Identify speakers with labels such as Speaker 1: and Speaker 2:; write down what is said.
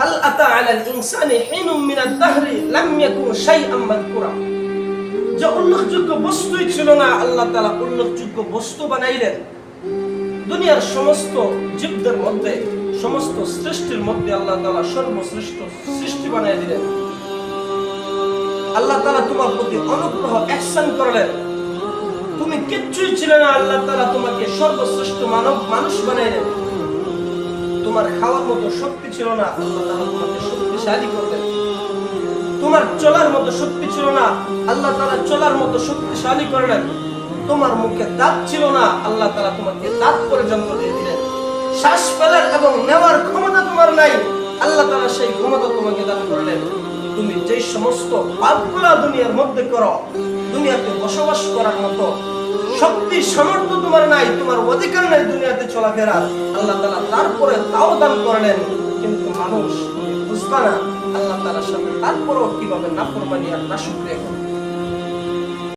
Speaker 1: হাল আতা আলাল ইনসানি হিনুম মিনাদ দাহরি লাম ইয়াকুন শাইআম মাযকুরা যে উল্লেখযোগ্য বস্তুই ছিল না, আল্লাহ তাআলা উল্লেখযোগ্য বস্তু বানাইলেন। দুনিয়ার সমস্ত জীবদের মধ্যে, সমস্ত সৃষ্টির মধ্যে আল্লাহ তাআলা সর্বশ্রেষ্ঠ সৃষ্টি বানাই দিলেন। আল্লাহ তাআলা তোমার প্রতি অনুগ্রহ ihsan করলেন। তুমি কিচ্ছুই ছিলে না, আল্লাহ তাআলা তোমাকে সর্বশ্রেষ্ঠ মানব মানুষ বানাইলেন। তোমার খাওয়ার মতো শক্তি ছিল না শক্তিশালী করলেন। তোমার চলার মতো শক্তি ছিল না, আল্লাহ তাআলা চলার মতো শক্তিশালী করলেন। তোমার মুখে দাঁত ছিল না, আল্লাহ তাআলা তোমাকে দাঁত পর্যন্ত দিয়ে দিলেন। শ্বাস ফেলার এবং নেওয়ার ক্ষমতা তোমার নাই, আল্লাহ তাআলা সেই ক্ষমতা তোমাকে দান করলেন। তুমি যে সমস্ত পাপগুলা দুনিয়ার মধ্যে করো, দুনিয়াতে বসবাস করার মতো শক্তি, সামর্থ্য তোমার নাই, তোমার অধিকার নাই দুনিয়াতে চলাফেরা। আল্লাহ তালা তারপরে তাও দান করলেন, কিন্তু মানুষ বুঝবা না আল্লাহ তালার সাথে তারপরেও কীভাবে না ফরমানি আর নাশুকরিয়া করবে।